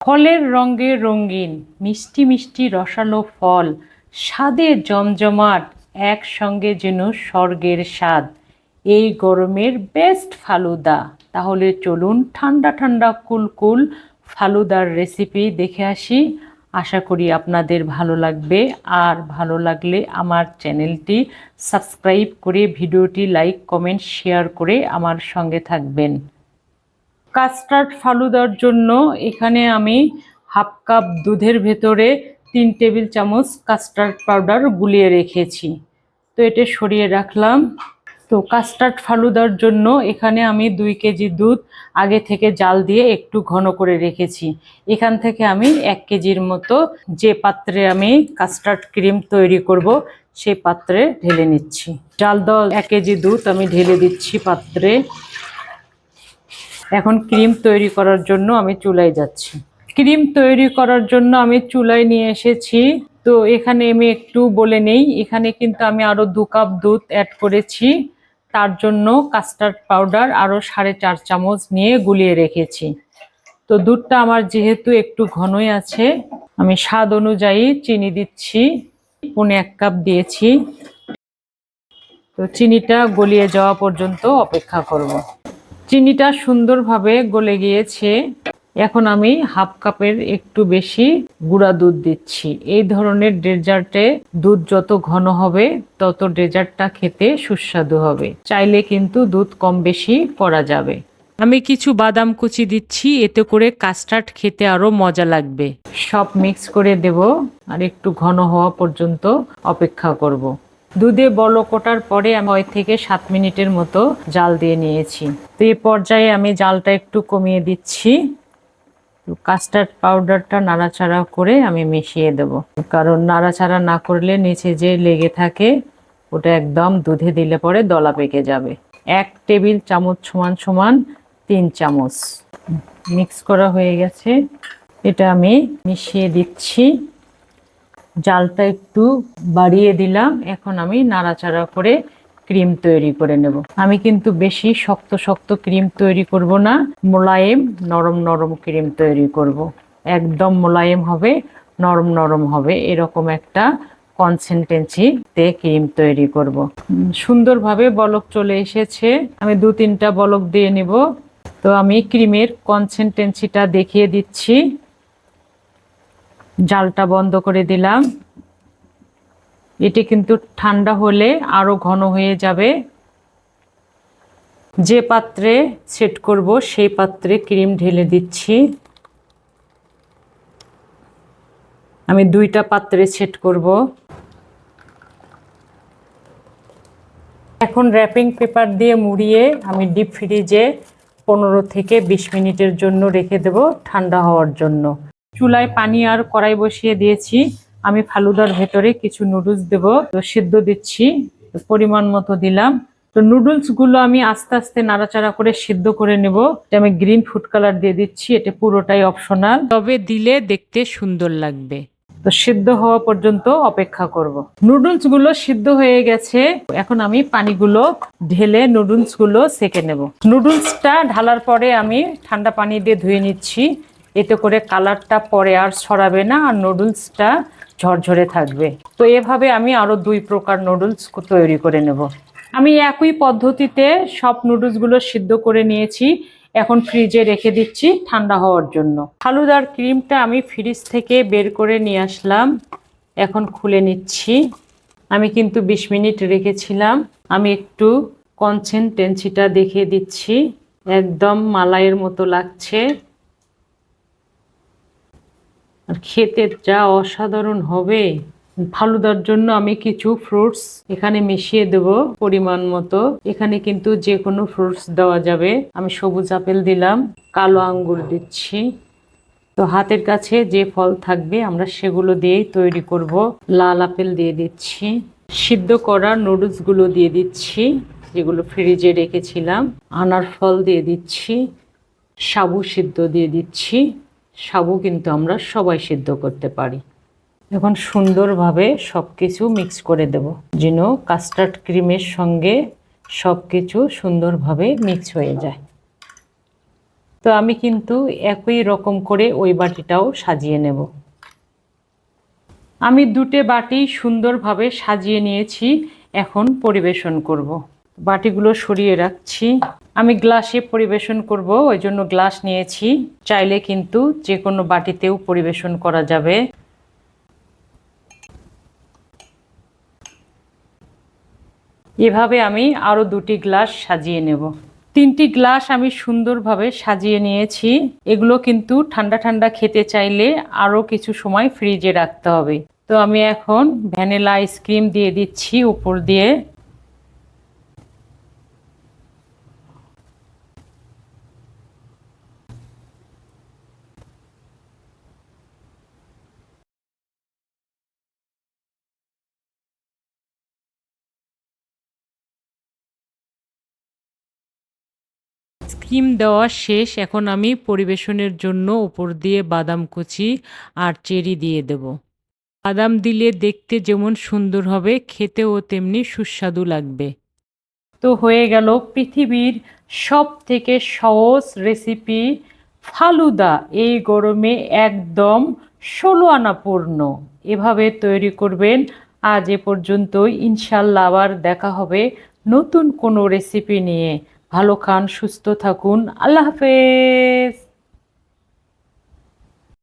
ফলের রঙে রঙিন, মিষ্টি মিষ্টি রসালো ফল, স্বাদে জমজমাট, একসঙ্গে যেন স্বর্গের স্বাদ। এই গরমের বেস্ট ফালুদা। তাহলে চলুন ঠান্ডা ঠান্ডা কুলকুল ফালুদার রেসিপি দেখে আসি। আশা করি আপনাদের ভালো লাগবে। আর ভালো লাগলে আমার চ্যানেলটি সাবস্ক্রাইব করে, ভিডিওটি লাইক কমেন্ট শেয়ার করে আমার সঙ্গে থাকবেন। কাস্টার্ড ফালুদার জন্য এখানে আমি হাফ কাপ দুধের ভেতরে তিন টেবিল চামচ কাস্টার্ড পাউডার গুলিয়ে রেখেছি। তো এটা সরিয়ে রাখলাম। তো কাস্টার্ড ফালুদার জন্য এখানে আমি দুই কেজি দুধ আগে থেকে জাল দিয়ে একটু ঘন করে রেখেছি। এখান থেকে আমি এক কেজির মতো যে পাত্রে আমি কাস্টার্ড ক্রিম তৈরি করব সেই পাত্রে ঢেলে নিচ্ছি। জাল দেওয়া এক কেজি দুধ আমি ঢেলে দিচ্ছি পাত্রে। এখন ক্রিম তৈরি করার জন্য আমি চুলায় যাচ্ছি। ক্রিম তৈরি করার জন্য আমি চুলায় নিয়ে এসেছি। তো এখানে আমি একটু বলে নেই, এখানে কিন্তু আমি আরও দু কাপ দুধ অ্যাড করেছি। তার জন্য কাস্টার্ড পাউডার আরও সাড়ে চার চামচ নিয়ে গুলিয়ে রেখেছি। তো দুধটা আমার যেহেতু একটু ঘনই আছে, আমি স্বাদ অনুযায়ী চিনি দিচ্ছি। পনে এক কাপ দিয়েছি। তো চিনিটা গলিয়ে যাওয়া পর্যন্ত অপেক্ষা করব। চিনিটা সুন্দরভাবে গলে গিয়েছে। এখন আমি হাফ কাপের একটু বেশি গুঁড়া দুধ দিচ্ছি। এই ধরনের ডেজার্টে দুধ যত ঘন হবে, তত ডেজার্টটা খেতে সুস্বাদু হবে। চাইলে কিন্তু দুধ কম বেশি করা যাবে। আমি কিছু বাদাম কুচি দিচ্ছি, এতে করে কাস্টার্ড খেতে আরও মজা লাগবে। সব মিক্স করে দেব আর একটু ঘন হওয়া পর্যন্ত অপেক্ষা করব। দুধে বলক ওঠার পরে আমি ওই থেকে সাত মিনিটের মতো জাল দিয়ে নিয়েছি। তো এই পর্যায়ে আমি জালটা একটু কমিয়ে দিচ্ছি। কাস্টার্ড পাউডারটা নাড়াচাড়া করে আমি মিশিয়ে দেব। কারণ নাড়াচাড়া না করলে নিচে যে লেগে থাকে, ওটা একদম দুধে দিলে পরে দলা পেকে যাবে। এক টেবিল চামচ সমান সমান তিন চামচ। মিক্স করা হয়ে গেছে। এটা আমি মিশিয়ে দিচ্ছি। জালটা একটু বাড়িয়ে দিলাম। এখন আমি নাড়াচাড়া করে ক্রিম তৈরি করে নেব। আমি কিন্তু বেশি শক্ত শক্ত ক্রিম তৈরি করব না, মোলায়েম নরম নরম ক্রিম তৈরি করব। একদম মোলায়েম হবে, নরম নরম হবে, এরকম একটা কনসিস্টেন্সিতে ক্রিম তৈরি করব। সুন্দরভাবে বলক চলে এসেছে। আমি দু তিনটা বলক দিয়ে নিব। তো আমি ক্রিমের কনসিস্টেন্সিটা দেখিয়ে দিচ্ছি। জালটা বন্ধ করে দিলাম। এটি কিন্তু ঠান্ডা হলে আরও ঘন হয়ে যাবে। যে পাত্রে সেট করব, সেই পাত্রে ক্রিম ঢেলে দিচ্ছি। আমি দুইটা পাত্রে সেট করব। এখন র্যাপিং পেপার দিয়ে মুড়িয়ে আমি ডিপ ফ্রিজে পনেরো থেকে বিশ মিনিটের জন্য রেখে দেব ঠান্ডা হওয়ার জন্য। চুলায় পানি আর কড়াই বসিয়ে দিয়েছি। আমি ফালুদার ভেতরে কিছু নুডলস দেব। তো সিদ্ধ দিচ্ছি, পরিমাণ মতো দিলাম। তো নুডলসগুলো আমি আস্তে আস্তে নাড়াচাড়া করে সিদ্ধ করে নেব। আমি গ্রিন ফুড কালার দিয়ে দিচ্ছি, এটা পুরোটাই অপশনাল। তবে দিলে দেখতে সুন্দর লাগবে। তো সিদ্ধ হওয়া পর্যন্ত অপেক্ষা করব। নুডলসগুলো সিদ্ধ হয়ে গেছে। এখন আমি পানিগুলো ঢেলে নুডলসগুলো সেকে নেব। নুডলসটা ঢালার পরে আমি ঠান্ডা পানি দিয়ে ধুয়ে নিচ্ছি। এতে করে কালারটা পরে আর ছড়াবে না আর নুডলসটা ঝরঝরে থাকবে। তো এভাবে আমি আরও দুই প্রকার নুডলস তৈরি করে নেব। আমি একই পদ্ধতিতে সব নুডলসগুলো সিদ্ধ করে নিয়েছি। এখন ফ্রিজে রেখে দিচ্ছি ঠান্ডা হওয়ার জন্য। ফালুদার ক্রিমটা আমি ফ্রিজ থেকে বের করে নিয়ে আসলাম। এখন খুলে নিচ্ছি। আমি কিন্তু বিশ মিনিট রেখেছিলাম। আমি একটু কনসেন্টেন্সিটা দেখিয়ে দিচ্ছি। একদম মালাইয়ের মতো লাগছে। আর খেতে যা অসাধারণ হবে। ফালুদার জন্য আমি কিছু ফ্রুটস এখানে মিশিয়ে দেব পরিমাণ মতো। এখানে কিন্তু যে কোনো ফ্রুটস দেওয়া যাবে। আমি সবুজ আপেল দিলাম, কালো আঙ্গুর দিচ্ছি। তো হাতের কাছে যে ফল থাকবে আমরা সেগুলো দিয়েই তৈরি করব। লাল আপেল দিয়ে দিচ্ছি। সিদ্ধ করা নুডলসগুলো দিয়ে দিচ্ছি, যেগুলো ফ্রিজে রেখেছিলাম। আনার ফল দিয়ে দিচ্ছি। সাবু সিদ্ধ দিয়ে দিচ্ছি। সাবু কিন্তু আমরা সবাই সিদ্ধ করতে পারি। এখন সুন্দরভাবে সব কিছু মিক্স করে দেব। যেন কাস্টার্ড ক্রিমের সঙ্গে সব কিছু সুন্দরভাবে মিক্স হয়ে যায়। তো আমি কিন্তু একই রকম করে ওই বাটিটাও সাজিয়ে নেব। আমি দুটো বাটি সুন্দরভাবে সাজিয়ে নিয়েছি। এখন পরিবেশন করব। বাটিগুলো সরিয়ে রাখছি। আমি গ্লাসে পরিবেশন করব, ওই জন্য গ্লাস নিয়েছি। চাইলে কিন্তু যে কোনো বাটিতেও পরিবেশন করা যাবে। এভাবে আমি আরও দুটি গ্লাস সাজিয়ে নেব। তিনটি গ্লাস আমি সুন্দরভাবে সাজিয়ে নিয়েছি। এগুলো কিন্তু ঠান্ডা ঠান্ডা খেতে চাইলে আরও কিছু সময় ফ্রিজে রাখতে হবে। তো আমি এখন ভ্যানিলা আইসক্রিম দিয়ে দিচ্ছি উপর দিয়ে। ক্রিম দেওয়া শেষ, এখন আমি পরিবেশনের জন্য উপর দিয়ে বাদাম কুচি আর চেরি দিয়ে দেব। বাদাম দিলে দেখতে যেমন সুন্দর হবে, খেতেও তেমনি সুস্বাদু লাগবে। তো হয়ে গেল পৃথিবীর সব থেকে সহজ রেসিপি, ফালুদা, এই গরমে একদম ষোলো আনা পূর্ণ। এভাবে তৈরি করবেন, আজ এ পর্যন্তই। ইনশাল্লাহ আবার দেখা হবে নতুন কোনো রেসিপি নিয়ে। ভালো খান সুস্থ থাকুন। আল্লাহ হাফেজ।